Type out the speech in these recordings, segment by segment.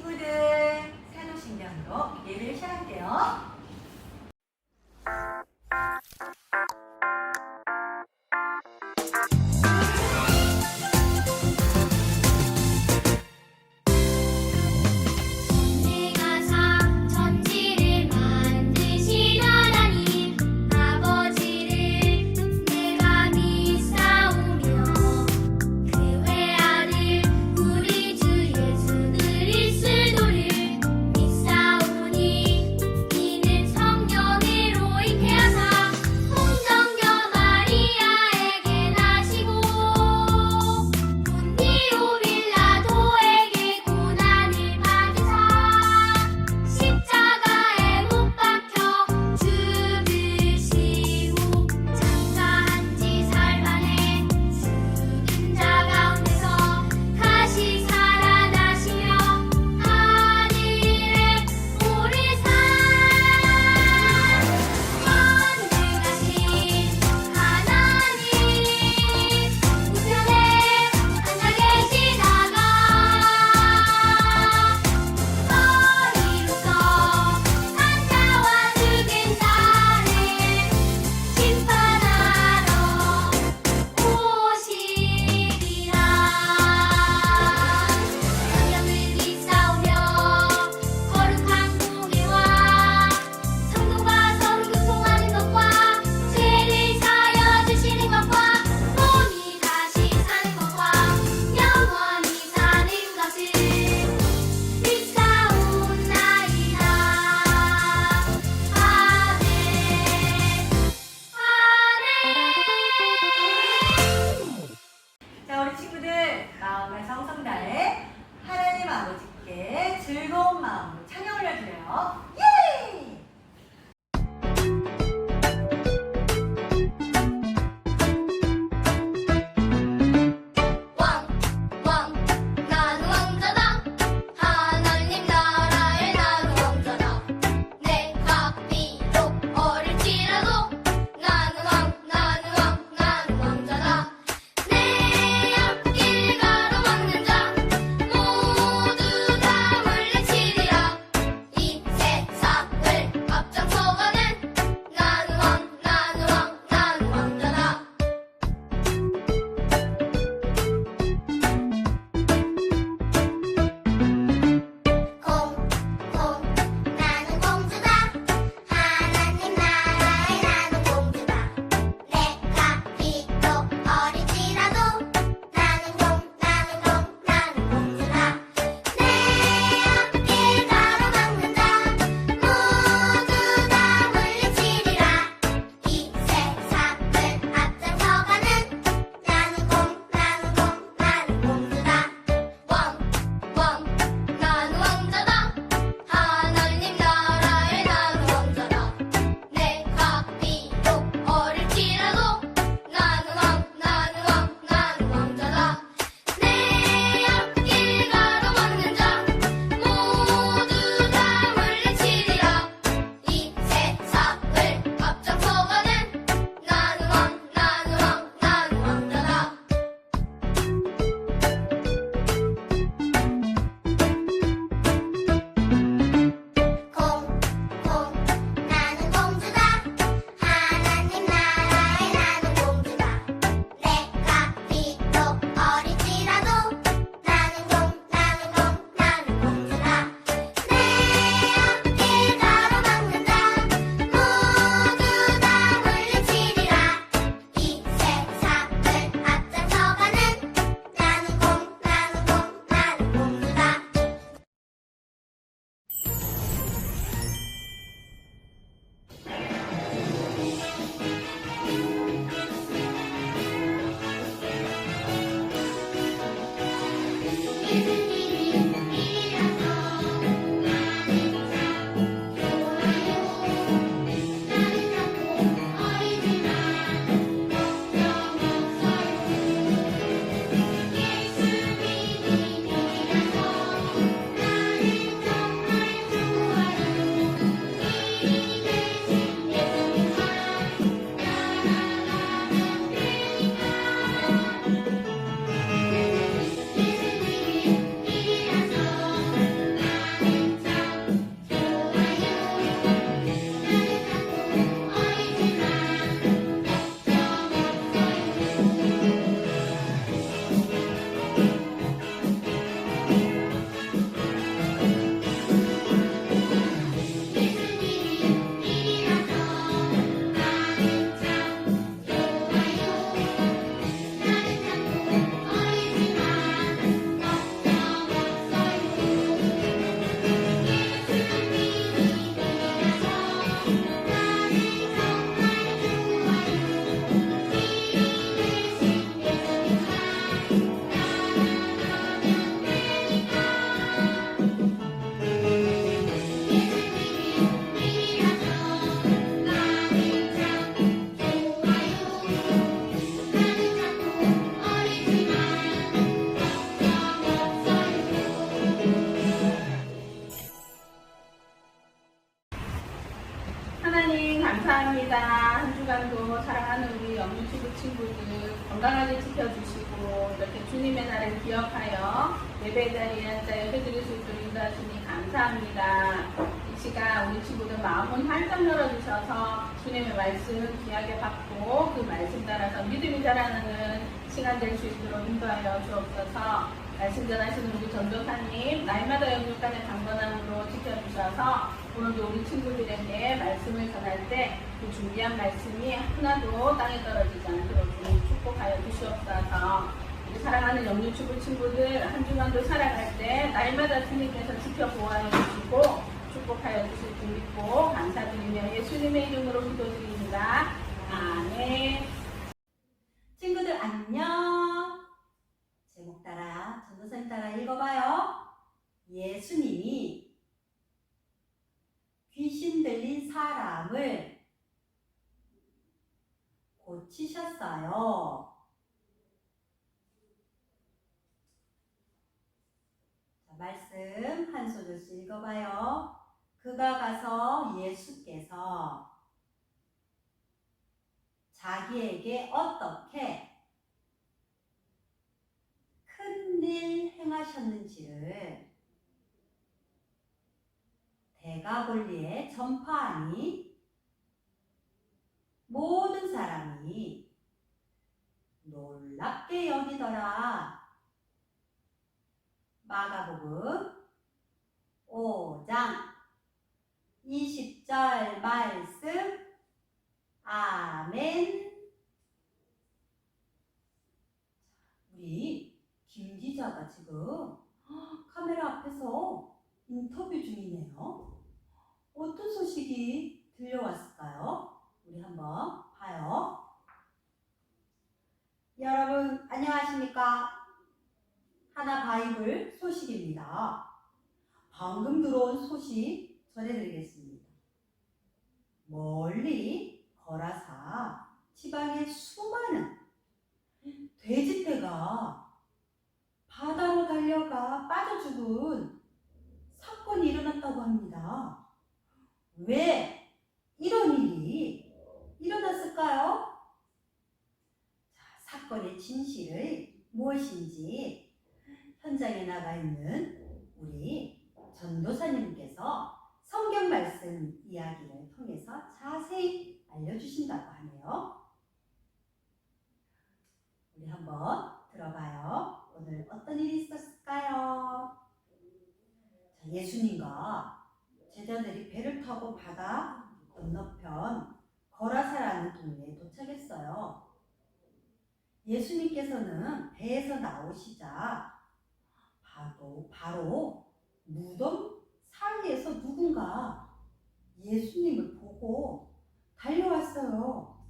친구들 산후신경으로 예배를 시작할게요. 될 수 있도록 인도하여 주옵소서 말씀 전하시는 우리 전도사님 날마다 영육간의 강건함으로 지켜주셔서 오늘도 우리 친구들에게 말씀을 전할 때 그 준비한 말씀이 하나도 땅에 떨어지지 않도록 축복하여 주시옵소서 우리 사랑하는 영유튜브 친구들 한 주간도 살아갈 때 날마다 주님께서 지켜보아해 주시고 축복하여 주실 줄 믿고 감사드리며 예수님의 이름으로 기도드립니다. 아멘. 친구들 안녕. 따라 전도사님 따라 읽어봐요. 예수님이 귀신 들린 사람을 고치셨어요. 자, 말씀 한 소절씩 읽어봐요. 그가 가서 예수께서 자기에게 어떻게 일 행하셨는지를 대가볼리에 전파하니 모든 사람이 놀랍게 여기더라. 마가복음 5장 20절 말씀 아멘. 우리 김 기자가 지금 카메라 앞에서 인터뷰 중이네요. 어떤 소식이 들려왔을까요? 우리 한번 봐요. 여러분 안녕하십니까? 하나 바이블 소식입니다. 방금 들어온 소식 전해드리겠습니다. 멀리 거라사 지방의 수많은 돼지떼가 바다로 달려가 빠져 죽은 사건이 일어났다고 합니다. 왜 이런 일이 일어났을까요? 자, 사건의 진실을 무엇인지 현장에 나가 있는 우리 전도사님께서 성경 말씀 이야기를 통해서 자세히 알려주신다고 하네요. 우리 한번 들어봐요. 오늘 어떤 일이 있었을까요? 자, 예수님과 제자들이 배를 타고 바다 건너편 거라사라는 동네에 도착했어요. 예수님께서는 배에서 나오시자 바로, 바로 무덤 사이에서 누군가 예수님을 보고 달려왔어요.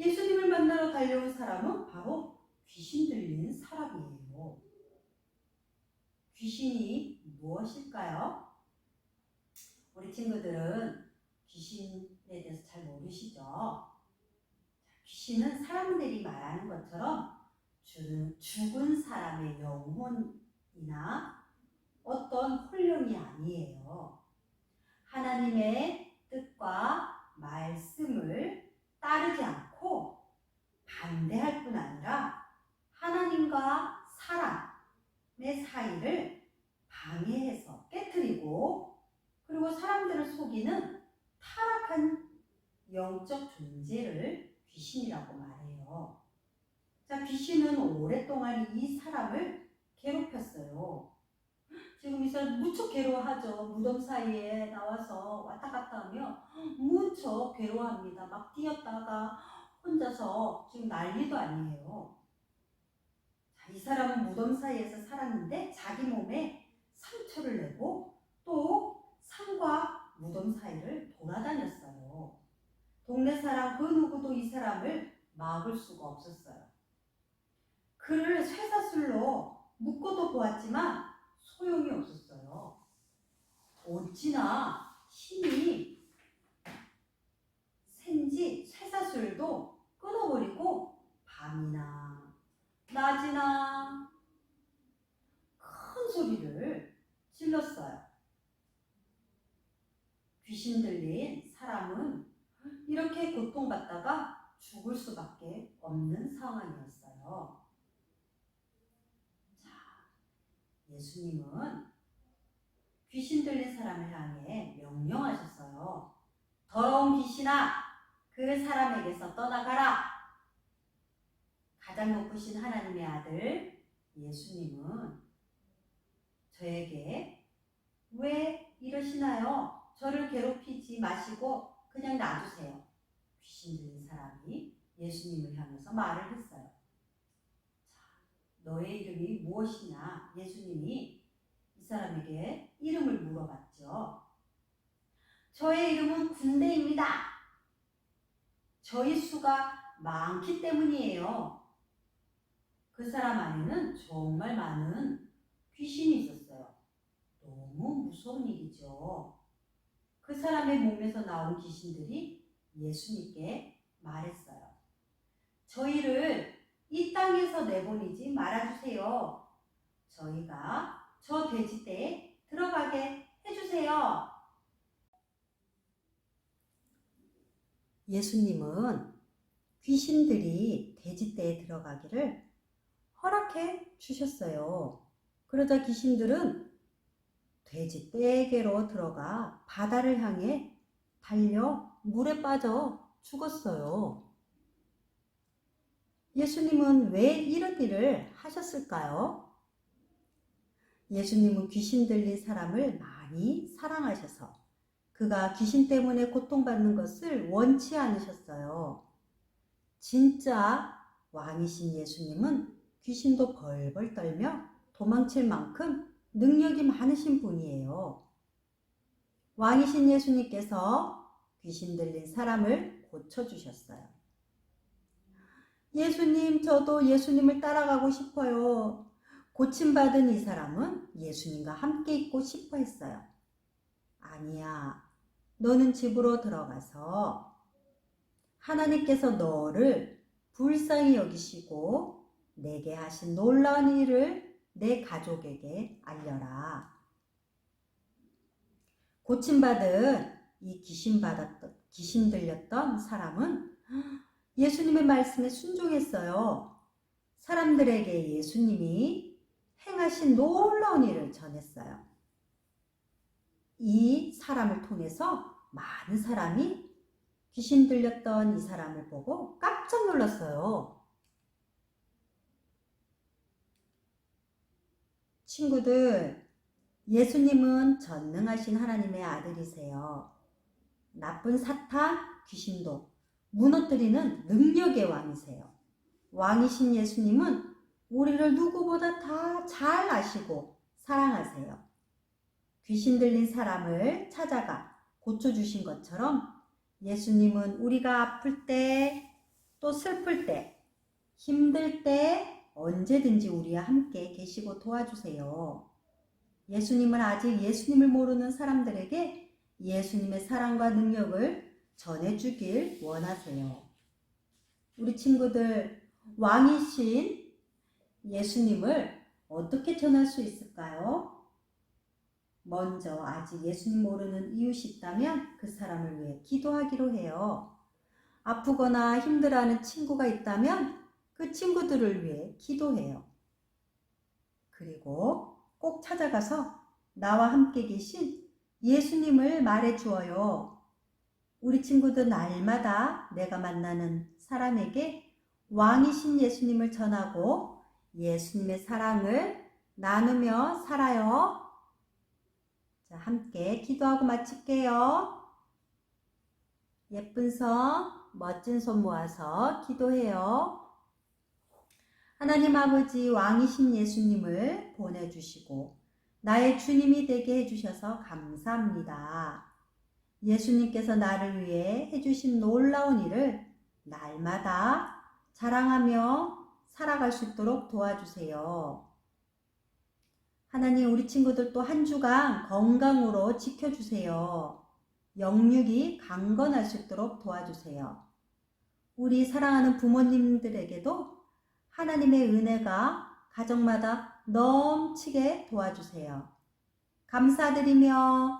예수님을 만나러 달려온 사람은 바로 귀신 들린 사람이에요. 귀신이 무엇일까요? 우리 친구들은 귀신에 대해서 잘 모르시죠? 귀신은 사람들이 말하는 것처럼 주- 죽은 사람의 영혼이나 어떤 혼령이 아니에요. 하나님의 뜻과 말씀을 따르지 않고 반대할 뿐 아니라 하나님과 사람의 사이를 방해해서 깨뜨리고 그리고 사람들을 속이는 타락한 영적 존재를 귀신이라고 말해요. 자, 귀신은 오랫동안 이 사람을 괴롭혔어요. 지금 이 사람 무척 괴로워하죠. 무덤 사이에 나와서 왔다 갔다 하며 무척 괴로워합니다. 막 뛰었다가 혼자서 지금 난리도 아니에요. 자, 이 사람은 무덤 사이에서 살았는데 자기 몸에 상처를 내고 또 산과 무덤 사이를 돌아다녔어요. 동네 사람 그 누구도 이 사람을 막을 수가 없었어요. 그를 쇠사슬로 묶어도 보았지만 소용이 없었어요. 어찌나 힘이 센지 쇠사슬도 끊어버리고 밤이나 낮이나 큰 소리를 질렀어요. 귀신 들린 사람은 이렇게 고통받다가 죽을 수밖에 없는 상황이었어요. 자, 예수님은 귀신 들린 사람을 향해 명령하셨어요. 더러운 귀신아, 그 사람에게서 떠나가라. 가장 높으신 하나님의 아들 예수님은 저에게 왜 이러시나요? 저를 괴롭히지 마시고 그냥 놔두세요. 귀신 들린 사람이 예수님을 향해서 말을 했어요. 자, 너의 이름이 무엇이냐? 예수님이 이 사람에게 이름을 물어봤죠. 저의 이름은 군대입니다. 저희 수가 많기 때문이에요. 그 사람 안에는 정말 많은 귀신이 있었어요. 너무 무서운 일이죠. 그 사람의 몸에서 나온 귀신들이 예수님께 말했어요. 저희를 이 땅에서 내보내지 말아주세요. 저희가 저 돼지떼에 들어가게 해주세요. 예수님은 귀신들이 돼지떼에 들어가기를 허락해 주셨어요. 그러자 귀신들은 돼지 떼에게로 들어가 바다를 향해 달려 물에 빠져 죽었어요. 예수님은 왜 이런 일을 하셨을까요? 예수님은 귀신 들린 사람을 많이 사랑하셔서 그가 귀신 때문에 고통받는 것을 원치 않으셨어요. 진짜 왕이신 예수님은 귀신도 벌벌 떨며 도망칠 만큼 능력이 많으신 분이에요. 왕이신 예수님께서 귀신 들린 사람을 고쳐주셨어요. 예수님, 저도 예수님을 따라가고 싶어요. 고침받은 이 사람은 예수님과 함께 있고 싶어 했어요. 아니야. 너는 집으로 들어가서 하나님께서 너를 불쌍히 여기시고 내게 하신 놀라운 일을 내 가족에게 알려라. 고침받은 이 귀신 받았던 귀신 들렸던 사람은 예수님의 말씀에 순종했어요. 사람들에게 예수님이 행하신 놀라운 일을 전했어요. 이 사람을 통해서 많은 사람이 귀신 들렸던 이 사람을 보고 깜짝 놀랐어요. 친구들, 예수님은 전능하신 하나님의 아들이세요. 나쁜 사탄, 귀신도 무너뜨리는 능력의 왕이세요. 왕이신 예수님은 우리를 누구보다 다 잘 아시고 사랑하세요. 귀신 들린 사람을 찾아가 고쳐주신 것처럼 예수님은 우리가 아플 때, 또 슬플 때, 힘들 때 언제든지 우리와 함께 계시고 도와주세요. 예수님은 아직 예수님을 모르는 사람들에게 예수님의 사랑과 능력을 전해주길 원하세요. 우리 친구들, 왕이신 예수님을 어떻게 전할 수 있을까요? 먼저 아직 예수님 모르는 이웃이 있다면 그 사람을 위해 기도하기로 해요. 아프거나 힘들어하는 친구가 있다면 그 친구들을 위해 기도해요. 그리고 꼭 찾아가서 나와 함께 계신 예수님을 말해 주어요. 우리 친구들 날마다 내가 만나는 사람에게 왕이신 예수님을 전하고 예수님의 사랑을 나누며 살아요. 자, 함께 기도하고 마칠게요. 예쁜 손, 멋진 손 모아서 기도해요. 하나님 아버지 왕이신 예수님을 보내주시고 나의 주님이 되게 해주셔서 감사합니다. 예수님께서 나를 위해 해주신 놀라운 일을 날마다 자랑하며 살아갈 수 있도록 도와주세요. 하나님 우리 친구들 또 한 주간 건강으로 지켜주세요. 영육이 강건할 수 있도록 도와주세요. 우리 사랑하는 부모님들에게도 하나님의 은혜가 가정마다 넘치게 도와주세요. 감사드리며